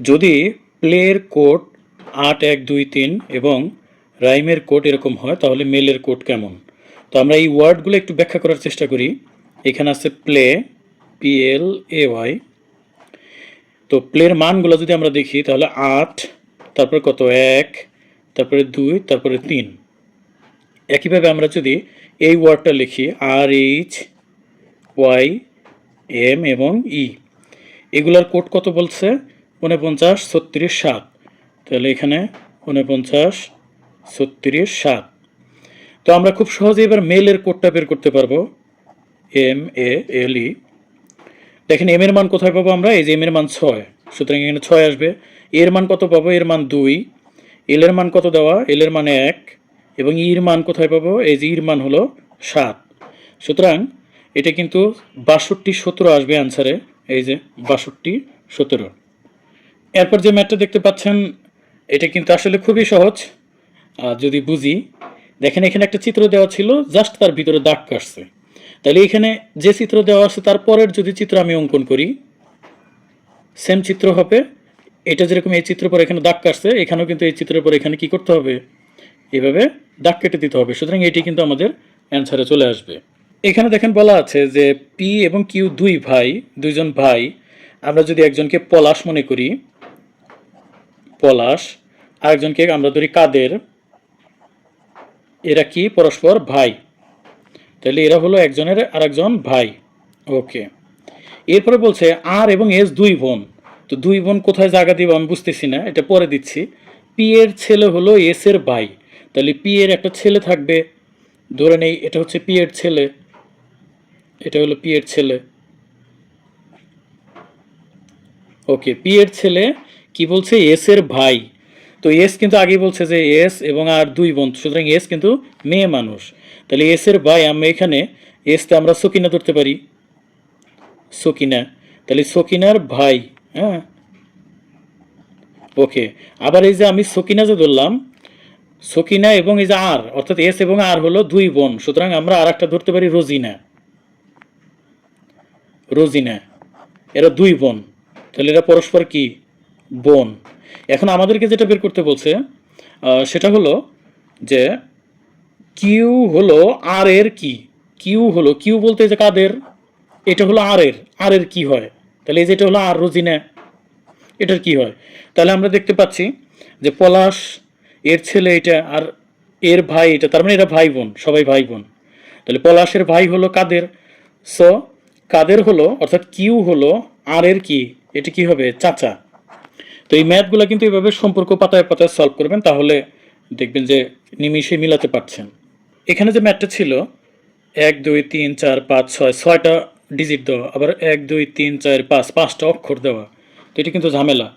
যদি প্লের কোড আট, এক, দুই, তিন এবং রাইমের কোড এরকম হয়, তাহলে মেলের কোড কেমন? তো আমরা এই ওয়ার্ডগুলো একটু ব্যাখ্যা করার চেষ্টা করি। এখানে আছে play P L A Y তো প্লের মানগুলো যদি আমরা দেখি, তাহলে আট, তারপরে কত? এক, তারপরে দুই, তারপরে তিন। একইভাবে আমরা যদি এই ওয়ার্ডটা লিখি আর এইচ ওয়াই এম এবং ই এগুলার কোড কত বলছে? উনপঞ্চাশ ছত্রিশ, সাত। তাহলে এখানে উনপঞ্চাশ ছত্রিশ, সাত। তো আমরা খুব সহজে এবার মেলের কোডটা বের করতে পারব। এম এ এল ই দেখেন এম এর মান কোথায় পাবো আমরা? এই যে এম এর মান ছয়। সুতরাং এখানে ছয় আসবে। এর মান কত পাবো? এর মান দুই। এল এর মান কত দেওয়া? এল এর মান এক। এবং ইর মান কোথায় পাবো? এই যে ইর মান হলো সাত। সুতরাং এটা কিন্তু বাষট্টি সতেরো আসবে অ্যান্সারে এই যে বাষট্টি সতেরো। এরপর যে ম্যাটটা দেখতে পাচ্ছেন, এটা কিন্তু আসলে খুবই সহজ। যদি বুঝি, দেখেন এখানে একটা চিত্র দেওয়া ছিল, জাস্ট তার ভিতরে দাগ কাটছে। তাহলে এখানে যে চিত্র দেওয়া আছে, তার পরের যদি চিত্র আমি অঙ্কন করি সেম চিত্র হবে। এটা যেরকম এই চিত্র পর এখানে দাগ কাটছে, এখানেও কিন্তু এই চিত্রের পর এখানে কি করতে হবে? এভাবে দাগ কেটে দিতে হবে। সুতরাং এটি কিন্তু আমাদের অ্যান্সারে চলে আসবে। এখানে দেখেন বলা আছে যে পি এবং কিউ দুই ভাই, দুইজন ভাই। আমরা যদি একজনকে পলাশ মনে করি পলাশ, আরেকজনকে আমরা ধরি কাদের? এরা কি? পরস্পর ভাই। তাহলে এরা হলো একজনের আরেকজন ভাই। ওকে। এরপরে বলছে আর এবং এস দুই বোন। তো দুই বোন কোথায় জায়গা দিব আমি বুঝতেছি না, এটা পরে দিচ্ছি। পি এর ছেলে হলো এস এর ভাই। তাহলে পি এর একটা ছেলে থাকবে। ধরে নেই, এটা হচ্ছে পি এর ছেলে। এটা হলো পি এর ছেলে। ওকে, পি এর ছেলে কি বলছে? এস এর ভাই। তো এস কিন্তু আগে বলছে যে এস এবং আর দুই বোন সুতরাং এস কিন্তু মেয়ে মানুষ। তাহলে এস এর ভাই, আমরা এখানে এসতে আমরা সকিনা ধরতে পারি। সকিনা। তাহলে সকিনার ভাই হ্যাঁ? ওকে আবার এই যে আমি সকিনা যে ধরলাম, সকিনা এবং এই যে আর, অর্থাৎ এস এবং আর হলো দুই বোন, সুতরাং আমরা আর একটা ধরতে পারি রোজিনা। রোজিনা। এরা দুই বোন। তাহলে এরা পরস্পর কি? বোন। এখন আমাদেরকে যেটা বের করতে বলছে সেটা হলো যে কিউ হলো আর এর কি? কিউ হলো কিউ বলতে যে কাদের, এটা হলো আর এর। আর এর কি হয়? তাহলে এই যেটা হলো আর রোজিনা, এটার কি হয়? তাহলে আমরা দেখতে পাচ্ছি যে পলাশ, এর ছেলে এটা আর এর ভাই এটা, তার মানে এরা ভাই বোন, সবাই ভাই বোন। তাহলে পলাশের ভাই হলো কাদের? সো কাদের হলো, অর্থাৎ কিউ হলো আর এর কি? এটা কি হবে? চাচা। তো এই ম্যাথগুলো কিন্তু এইভাবে সম্পর্ক পাতায় পাতায় সলভ করবেন, তাহলে দেখবেন যে নিমিষে মিলাতে পারছেন। এখানে যে ম্যাথটা ছিল, এক, দুই, তিন, চার, পাঁচ, ছয়, ছয়টা ডিজিট দেওয়া, আবার এক, দুই, তিন, চার, পাঁচ, পাঁচটা অক্ষর দেওয়া, তো এটা কিন্তু ঝামেলা।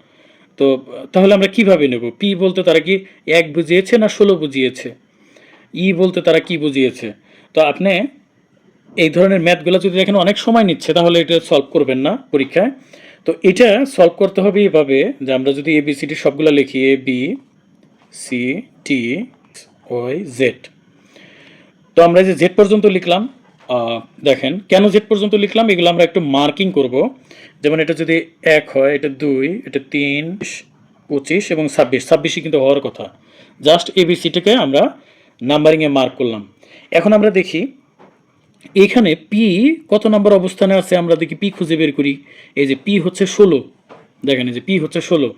তো তাহলে আমরা কীভাবে নেব? পি বলতে তারা কি এক বুঝিয়েছে না ষোলো বুঝিয়েছে? ই বলতে তারা কি বুঝিয়েছে? তো আপনি এই ধরনের ম্যাথগুলো যদি দেখেন অনেক সময় নিচ্ছে, তাহলে এটা সলভ করবেন না পরীক্ষায়। তো এটা সলভ করতে হবে এভাবে যে আমরা যদি এ বি সবগুলো লিখি A B C T Y Z তো আমরা যে জেড পর্যন্ত লিখলাম দেখেন, কেন জেড পর্যন্ত লিখলাম? এগুলো আমরা একটু মার্কিং করব। যেমন এটা যদি এক হয়, এটা দুই, এটা তিন, পঁচিশ এবং ছাব্বিশ। ছাব্বিশই কিন্তু হওয়ার কথা। জাস্ট এবিসিটাকে আমরা নাম্বারিংয়ে মার্ক করলাম। এখন আমরা দেখি এখানে পি কত নম্বর অবস্থানে আছে? আমরা দেখি পি খুঁজে বের করি। এই যে পি হচ্ছে ষোলো। দেখেন, এই যে পি হচ্ছে ষোলো।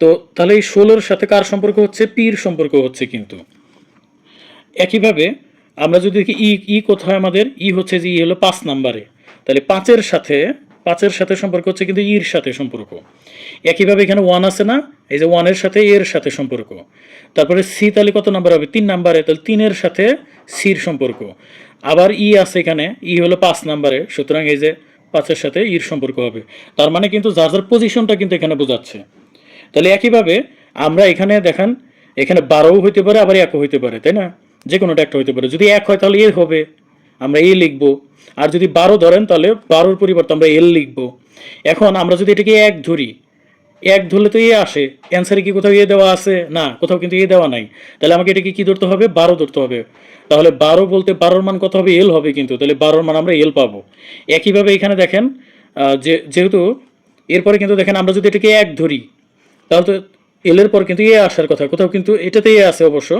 তো তাহলে এই ষোলোর সাথে কার সম্পর্ক হচ্ছে? পির সম্পর্ক হচ্ছে কিন্তু। একইভাবে আমরা যদি দেখি ই ই কোথায় আমাদের? ই হচ্ছে যে ই হলো পাঁচ নাম্বারে। তাহলে পাঁচের সাথে পাঁচের সাথে সম্পর্ক হচ্ছে কিন্তু ইর সাথে সম্পর্ক। একইভাবে এখানে ওয়ান আছে না? এই যে ওয়ানের সাথে এর সাথে সম্পর্ক। তারপরে সি তাহলে কত নাম্বার হবে? তিন নাম্বারে, তাহলে তিনের সাথে সির সম্পর্ক। আবার ই আছে এখানে, ই হলো পাঁচ নাম্বারে, সুতরাং এই যে পাঁচের সাথে ইর সম্পর্ক হবে। তার মানে কিন্তু যার যার পজিশনটা কিন্তু এখানে বোঝাচ্ছে। তাহলে একইভাবে আমরা এখানে দেখান, এখানে বারোও হইতে পারে, আবার একও হইতে পারে, তাই না? যে কোনোটা একটা হইতে পারে। যদি এক হয় তাহলে এ হবে। আমরা এ লিখব। আর যদি বারো ধরেন, তাহলে বারোর পরিবর্তে আমরা এল লিখব। এখন আমরা যদি এটাকে এক ধরি, এক ধরলে তো এ আসে। অ্যান্সারে কি কোথাও এ দেওয়া আছে? না, কোথাও কিন্তু এ দেওয়া নাই। তাহলে আমাকে এটাকে কি ধরতে হবে? বারো ধরতে হবে। তাহলে বারো বলতে বারোর মান কত হবে? এল হবে কিন্তু। তাহলে বারোর মান আমরা এল পাবো। একইভাবে এখানে দেখেন যে, যেহেতু এরপরে কিন্তু দেখেন, আমরা যদি এটাকে এক ধরি, তাহলে তো এলের পর কিন্তু এ আসার কথা। কোথাও কিন্তু এটাতে এ আছে অবশ্য।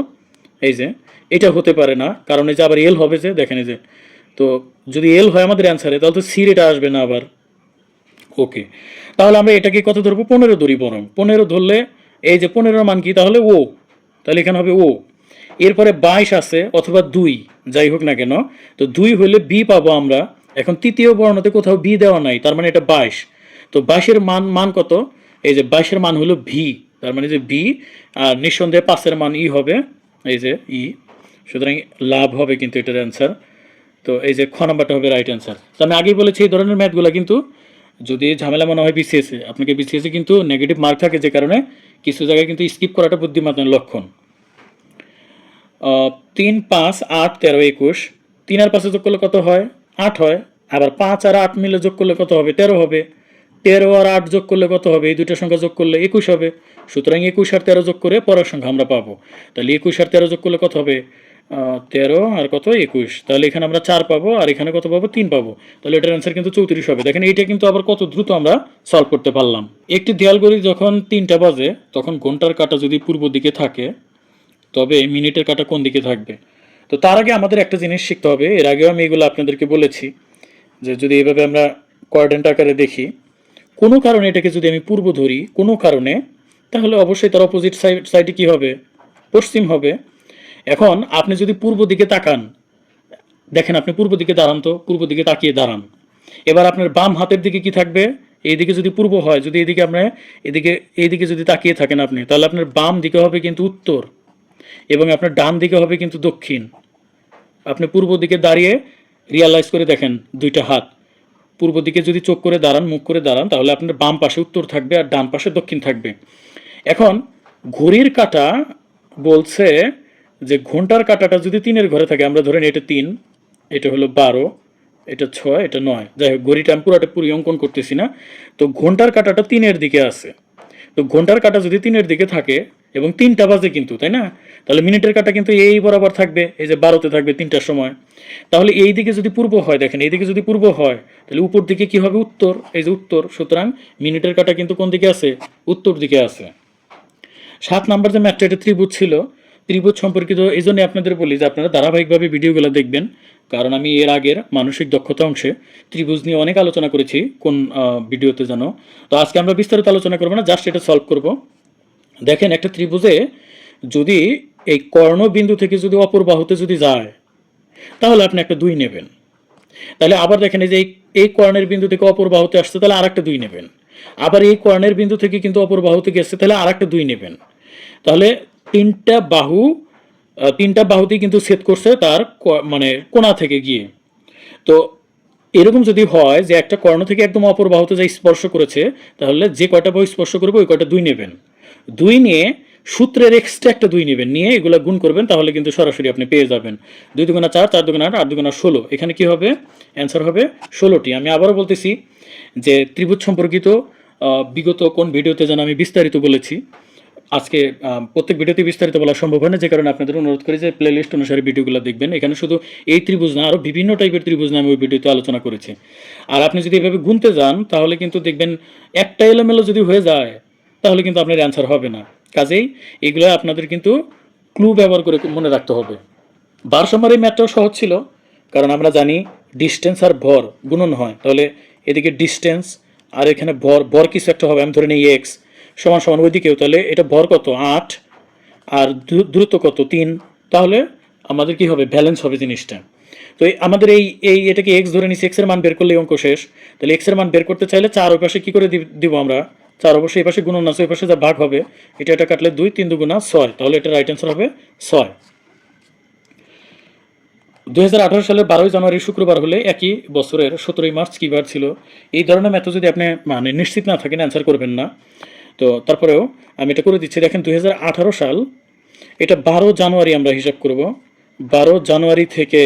এই যে, এটা হতে পারে না। কারণ এই যে আবার এল হবে যে, দেখেন এই যে তো যদি এল হয় আমাদের অ্যান্সারে তাহলে তো সির এটা আসবে না আবার। ওকে তাহলে আমরা এটাকে কত ধরবো? পনেরো ধরি বরং। পনেরো ধরলে, এই যে পনেরোর মান কি? তাহলে ও তাহলে এখানে হবে ও এরপরে বাইশ আছে, অথবা দুই, যাই হোক না কেন। তো দুই হলে বি পাবো আমরা। এখন তৃতীয় বর্ণতে কোথাও বি দেওয়া নাই, তার মানে এটা বাইশ। তো বাইশের মান মান কত? এই যে বাইশের মান হলো ভি তার মানে যে বি আর নিঃসন্দেহে পাঁচের মান ই হবে। এই যে ই সুতরাং লাভ হবে কিন্তু এটার অ্যান্সার তো এই যে খ নাম্বারটা হবে রাইট অ্যান্সার তো আমি আগেই বলেছি এই ধরনের ম্যাথগুলো কিন্তু যদি ঝামেলা মনে হয় বিসিএসে আপনাকে বিসিএসে কিন্তু নেগেটিভ মার্ক থাকে যে কারণে কিছু জায়গায় কিন্তু স্কিপ করাটা বুদ্ধিমানের লক্ষণ। তিন, পাঁচ, আট, তেরো, একুশ, তিন আর পাঁচে যোগ করলে কত হয়? আট হয়। আবার পাঁচ আর আট মিলে যোগ করলে কত হবে? তেরো হবে। তেরো আর আট যোগ করলে কত হবে? এই দুইটা সংখ্যা যোগ করলে একুশ হবে। সুতরাং একুশ আর তেরো যোগ করে পরের সংখ্যা আমরা পাবো। তাহলে একুশ আর তেরো যোগ করলে কত হবে? তেরো আর কত? একুশ। তাহলে এখানে আমরা চার পাবো আর এখানে কত পাবো? তিন পাবো। তাহলে এটার অ্যান্সার কিন্তু চৌত্রিশ হবে। দেখেন, এইটা কিন্তু আবার কত দ্রুত আমরা সলভ করতে পারলাম। একটি দেয়াল ঘড়ি যখন তিনটা বাজে, তখন ঘণ্টার কাটা যদি পূর্ব দিকে থাকে, তবে মিনিটের কাটা কোন দিকে থাকবে? তো তার আগে আমাদের একটা জিনিস শিখতে হবে। এর আগেও আমি এগুলো আপনাদেরকে বলেছি যে যদি এভাবে আমরা কোয়ার্ডেন্ট আকারে দেখি, কোনো কারণে এটাকে যদি আমি পূর্ব ধরি, কোনো কারণে, তাহলে অবশ্যই তার অপোজিট সাইড সাইডে কী হবে? পশ্চিম হবে। এখন আপনি যদি পূর্ব দিকে তাকান, দেখেন আপনি পূর্ব দিকে দাঁড়ান তো, পূর্ব দিকে তাকিয়ে দাঁড়ান। এবার আপনার বাম হাতের দিকে কি থাকবে? এইদিকে যদি পূর্ব হয়, যদি এদিকে আপনার এদিকে এইদিকে যদি তাকিয়ে থাকেন আপনি, তাহলে আপনার বাম দিকে হবে কিন্তু উত্তর এবং আপনার ডান দিকে হবে কিন্তু দক্ষিণ। আপনি পূর্ব দিকে দাঁড়িয়ে রিয়ালাইজ করে দেখেন দুইটা হাত। পূর্ব দিকে যদি চোখ করে দাঁড়ান, মুখ করে দাঁড়ান, তাহলে আপনার বাম পাশে উত্তর থাকবে আর ডান পাশে দক্ষিণ থাকবে। এখন ঘড়ির কাঁটা বলছে যে ঘণ্টার কাটাটা যদি তিনের ঘরে থাকে, আমরা ধরেন এটা তিন, এটা হলো বারো, এটা ছয়, এটা নয়। যাই হোক, ঘড়িটা আমি পুরোটা পুরি অঙ্কন করতেছি না। তো ঘণ্টার কাটাটা তিনের দিকে আছে। তো ঘণ্টার কাটা যদি তিনের দিকে থাকে, এবং তিনটা বাজে কিন্তু, তাই না? তাহলে মিনিটের কাটা কিন্তু এই বরাবর থাকবে, এই যে বারোতে থাকবে তিনটার সময়। তাহলে এই দিকে যদি পূর্ব হয়, দেখেন, এই দিকে যদি পূর্ব হয়, তাহলে উপর দিকে কি হবে? উত্তর, এই যে উত্তর। সুতরাং মিনিটের কাটা কিন্তু কোন দিকে আছে? উত্তর দিকে আছে। সাত নাম্বার যে ম্যাথটা, এটা ত্রিভুজ ছিল। ত্রিভুজ সম্পর্কিত এই জন্য আপনাদের বলি যে আপনারা ধারাবাহিকভাবে ভিডিওগুলো দেখবেন। কারণ আমি এর আগের মানসিক দক্ষতা অংশে ত্রিভুজ নিয়ে অনেক আলোচনা করেছি কোন ভিডিওতে জানো তো আজকে আমরা বিস্তারিত আলোচনা করব না জাস্ট এটা সলভ করব। দেখেন, একটা ত্রিভুজে যদি এই কর্ণবিন্দু থেকে যদি অপর বাহুতে যদি যায়, তাহলে আপনি একটা দুই নেবেন। তাহলে আবার দেখেন এই যে এই- এই কর্ণের বিন্দু থেকে অপর বাহুতে আসছে, তাহলে আর একটা দুই নেবেন। আবার এই কর্ণের বিন্দু থেকে কিন্তু অপর বাহুতে গেছে, তাহলে আর একটা দুই নেবেন। তাহলে তিনটা বাহু তিনটা বাহুতেই কিন্তু ছেদ করছে তার মানে কোনা থেকে গিয়ে। তো এরকম যদি হয় যে একটা কর্ণ থেকে একদম অপর বাহুতে যা স্পর্শ করেছে, তাহলে যে কয়টা বাহু স্পর্শ করবে, ওই কয়টা দুই নেবেন। দুই নিয়ে সূত্রের এক্সট্রা একটা দুই নেবেন। নিয়ে এগুলো গুণ করবেন, তাহলে কিন্তু সরাসরি আপনি পেয়ে যাবেন। দুই দুগুণা চার চার দুগুণা আট আট দুগুণা ষোলো। এখানে কি হবে? অ্যান্সার হবে ষোলোটি। আমি আবারও বলতেছি যে ত্রিভুজ সম্পর্কিত বিগত কোন ভিডিওতে যেন আমি বিস্তারিত বলেছি। আজকে প্রত্যেক ভিডিওতে বিস্তারিত বলা সম্ভব হয় না, যে কারণে আপনাদের অনুরোধ করি যে প্লেলিস্ট অনুসারে ভিডিওগুলো দেখবেন। এখানে শুধু এই ত্রিভুজ না আরও বিভিন্ন টাইপের ত্রিভুজ নিয়ে আমি ওই ভিডিওতে আলোচনা করেছি। আর আপনি যদি এভাবে গুনতে যান, তাহলে কিন্তু দেখবেন একটা এলোমেলো যদি হয়ে যায়, তাহলে কিন্তু আপনার অ্যান্সার হবে না। কাজেই এগুলো আপনাদের কিন্তু ক্লু ব্যবহার করে মনে রাখতে হবে। ভারসাম্যের এই ম্যাথটাও সহজ ছিল, কারণ আমরা জানি ডিস্টেন্স আর ভর গুণন হয়। তাহলে এদিকে ডিস্টেন্স আর এখানে ভর ভর কিছু একটা হবে। আমি ধরে নিই এক্স সমান সমান ওইদিকেও তাহলে এটা ভর কত? আট। আর দূ- দূরত্ব কত? তিন। তাহলে আমাদের কি হবে? ব্যালেন্স হবে জিনিসটা। তো এই- আমাদের এই এই এটাকে এক্স ধরে নিচ্ছি এক্সের মান বের করলে অঙ্ক শেষ। তাহলে এক্সের মান বের করতে চাইলে চার ওই পাশে কী করে দিব- আমরা? চার অবশ্যই এই পাশে গুণন আছে, ওই পাশে যা ভাগ হবে, এটা এটা কাটলে দুই, তিন দুগুণা ছয়। তাহলে এটা রাইট অ্যান্সার হবে ছয়। দুই সালের বারোই জানুয়ারি শুক্রবার হলে একই বছরের সতেরোই মার্চ কী বার ছিল? এই ধরনের ম্যাথ যদি আপনি মানে নিশ্চিত না থাকেন অ্যান্সার করবেন না। তো তারপরেও আমি এটা করে দিচ্ছি। দেখেন দু হাজার আঠারো সাল, এটা বারো জানুয়ারি আমরা হিসাব করব। বারো জানুয়ারি থেকে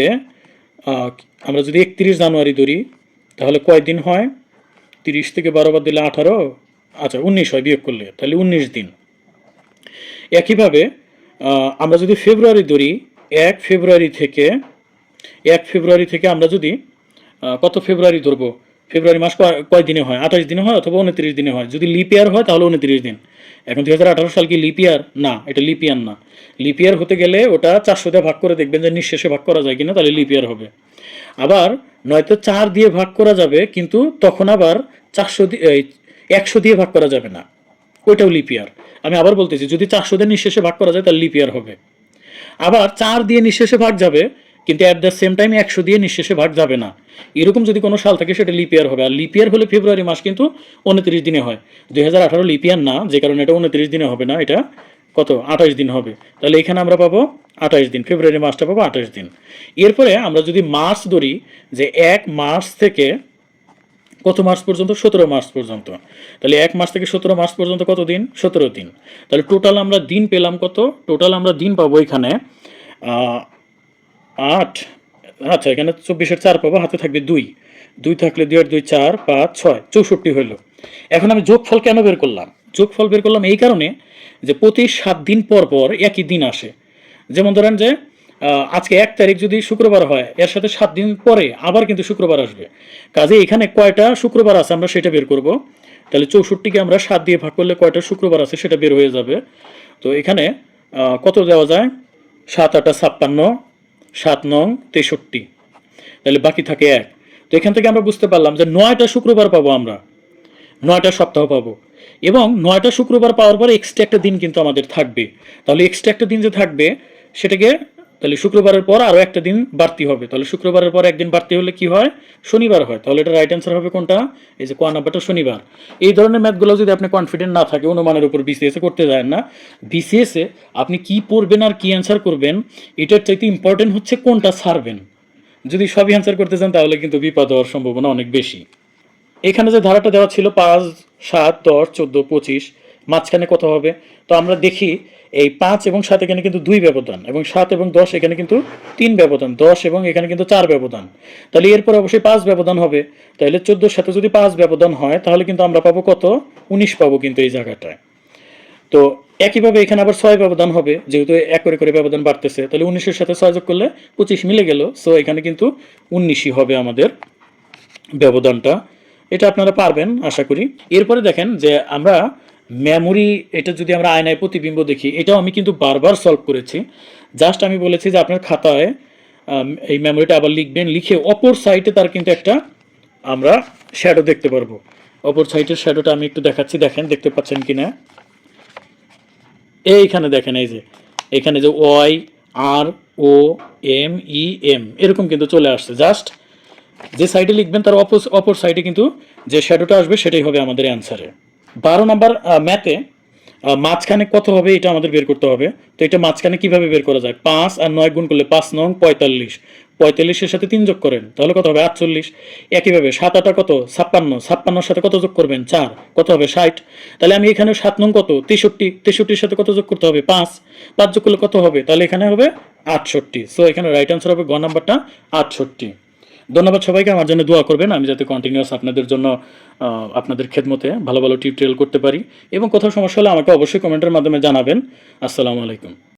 আমরা যদি একত্রিশ জানুয়ারি ধরি, তাহলে কয়দিন হয়? তিরিশ থেকে বারো বাদ দিলে আঠারো আচ্ছা উনিশ হয় বিয়োগ করলে, তাহলে উনিশ দিন। একইভাবে আমরা যদি ফেব্রুয়ারি ধরি, এক ফেব্রুয়ারি থেকে, এক ফেব্রুয়ারি থেকে আমরা যদি কত ফেব্রুয়ারি ধরবো? ফেব্রুয়ারি মাস কয়- দিনে হয়? আঠাশ দিনে হয় অথবা উনত্রিশ দিনে হয়? যদি লিপ ইয়ার হয় তাহলে উনত্রিশ দিন। এখন দুই হাজার আঠারো সাল কি লিপ ইয়ার না, এটা লিপ ইয়ার না। লিপ ইয়ার হতে গেলে ওটা চারশো দিয়ে ভাগ করে দেখবেন যে নিঃশেষে ভাগ করা যায় কিনা, তাহলে লিপ ইয়ার হবে। আবার নয়তো চার দিয়ে ভাগ করা যাবে, কিন্তু তখন আবার চারশো দিয়ে একশো দিয়ে ভাগ করা যাবে না। ওইটাও লিপ ইয়ার আমি আবার বলতেছি, যদি চারশো দিয়ে নিঃশেষে ভাগ করা যায় তাহলে লিপ ইয়ার হবে। আবার চার দিয়ে নিঃশেষে ভাগ যাবে কিন্তু অ্যাট দ্য সেম টাইম একশো দিয়ে নিঃশেষে ভাগ যাবে না। এরকম যদি কোনো সাল থাকে, সেটা লিপিয়ার হবে। আর লিপিয়ার হলে ফেব্রুয়ারি মাস কিন্তু উনত্রিশ দিনে হয়। দুই হাজার আঠারো লিপিয়ার না, যে কারণে এটা উনত্রিশ দিনে হবে না, এটা কত? আঠাশ দিন হবে। তাহলে এখানে আমরা পাবো আঠাশ দিন। ফেব্রুয়ারি মাসটা পাবো আঠাশ দিন। এরপরে আমরা যদি মার্চ ধরি, যে এক মার্চ থেকে কত মাস পর্যন্ত? সতেরো মাস পর্যন্ত। তাহলে এক মাস থেকে সতেরো মাস পর্যন্ত কত দিন? সতেরো দিন। তাহলে টোটাল আমরা দিন পেলাম কত? টোটাল আমরা দিন পাবো এখানে আট। আচ্ছা এখানে চব্বিশের চার পাবো, হাতে থাকবে দুই। দুই থাকলে দুই আর দুই, চার, পাঁচ, ছয়, চৌষট্টি হইল। এখন আমি যোগফল কেন বের করলাম? যোগফল বের করলাম এই কারণে যে প্রতি সাত দিন পর পর একই দিন আসে। যেমন ধরেন যে আজকে এক তারিখ যদি শুক্রবার হয়, এর সাথে সাত দিন পরে আবার কিন্তু শুক্রবার আসবে। কাজে এখানে কয়টা শুক্রবার আছে আমরা সেটা বের করব। তাহলে চৌষট্টিকে আমরা সাত দিয়ে ভাগ করলে কয়টা শুক্রবার আছে সেটা বের হয়ে যাবে। তো এখানে কত দেওয়া যায়? সাত আটা ছাপ্পান্ন সাত নং তেষট্টি। তাহলে বাকি থাকে এক। তো এখান থেকে আমরা বুঝতে পারলাম যে নয়টা শুক্রবার পাবো আমরা। নয়টা সপ্তাহ পাবো। এবং নয়টা শুক্রবার পাওয়ার পর এক্সট্রা একটা দিন কিন্তু আমাদের থাকবে। তাহলে এক্সট্রা একটা দিন যে থাকবে, সেটাকে তাহলে শুক্রবারের পর আরও একটা দিন বাড়তি হবে। তাহলে শুক্রবারের পর একদিন বাড়তি হলে কি হয়? শনিবার হয়। তাহলে এটা রাইট অ্যান্সার হবে কোনটা? এই যে ক নাম্বারটা শনিবার। এই ধরনের ম্যাথগুলো যদি আপনি কনফিডেন্ট না থাকে, অনুমানের উপর বিসিএসে করতে যায় না বিসিএসে আপনি কি পড়বেন আর কি অ্যান্সার করবেন, এটার চাইতে ইম্পর্টেন্ট হচ্ছে কোনটা ছাড়বেন। যদি সবই অ্যান্সার করতে চান, তাহলে কিন্তু বিপদ হওয়ার সম্ভাবনা অনেক বেশি। এখানে যে ধারাটা দেওয়া ছিল পাঁচ, সাত, দশ, চোদ্দ, পঁচিশ মাঝখানে কত হবে? তো আমরা দেখি এই পাঁচ এবং সাত এখানে কিন্তু দুই ব্যবধান এবং সাত এবং দশ এখানে কিন্তু তিন ব্যবধান, দশ এবং এখানে কিন্তু চার ব্যবধান। তাহলে এরপর অবশ্যই পাঁচ ব্যবধান হবে। তাহলে চোদ্দোর সাথে যদি পাঁচ ব্যবধান হয়, তাহলে কিন্তু আমরা পাবো কত? উনিশ পাবো কিন্তু এই জায়গাটায়। তো একইভাবে এখানে আবার ছয় ব্যবধান হবে, যেহেতু এক করে করে ব্যবধান বাড়তেছে। তাহলে উনিশের সাথে ছয় যোগ করলে পঁচিশ মিলে গেল। সো এখানে কিন্তু উনিশই হবে আমাদের ব্যবধানটা। এটা আপনারা পারবেন, আশা করি। এরপরে দেখেন যে আমরা মেমোরি, এটা যদি আমরা আয়নায় প্রতিবিম্ব দেখি, এটাও আমি কিন্তু বারবার সলভ করেছি। জাস্ট আমি বলেছি যে আপনার খাতায় এই মেমোরিটা আবার লিখবেন, লিখে অপর সাইডে তার কিন্তু একটা আমরা শ্যাডো দেখতে পারব। অপর সাইডের শ্যাডোটা আমি একটু দেখাচ্ছি, দেখেন, দেখতে পাচ্ছেন কিনা? এইখানে দেখেন, এই যে, এখানে যে Y R O M E M এরকম কিন্তু চলে আসছে। জাস্ট যে সাইডে লিখবেন, তার অপর অপর সাইডে কিন্তু যে শ্যাডোটা আসবে, সেটাই হবে আমাদের অ্যান্সারে বারো নম্বর ম্যাথে মাঝখানে কত হবে এটা আমাদের বের করতে হবে। তো এটা মাঝখানে কীভাবে বের করা যায়? পাঁচ আর নয় গুণ করলে পাঁচ নং পঁয়তাল্লিশ। পঁয়তাল্লিশের সাথে তিন যোগ করেন, তাহলে কত হবে? আটচল্লিশ। একইভাবে সাত আটা কত? ছাপ্পান্ন। ছাপ্পান্নর সাথে কত যোগ করবেন? চার। কত হবে? ষাট। তাহলে আমি এখানে সাত নং কত? তেষট্টি। তেষট্টির সাথে কত যোগ করতে হবে? পাঁচ। পাঁচ যোগ করলে কত হবে? তাহলে এখানে হবে আটষট্টি। সো এখানে রাইট আনসার হবে গ নাম্বারটা আটষট্টি। ধন্যবাদ সবাইকে, আমার জন্য দোয়া করবেন। আমি যাতে কন্টিনিউয়াস আপনাদের জন্য আপনাদের খেদমতে ভালো ভালো টিউটোরিয়াল করতে পারি। এবং কোথাও সমস্যা হলে আমাকে অবশ্যই কমেন্টের মাধ্যমে জানাবেন। আসসালামু আলাইকুম।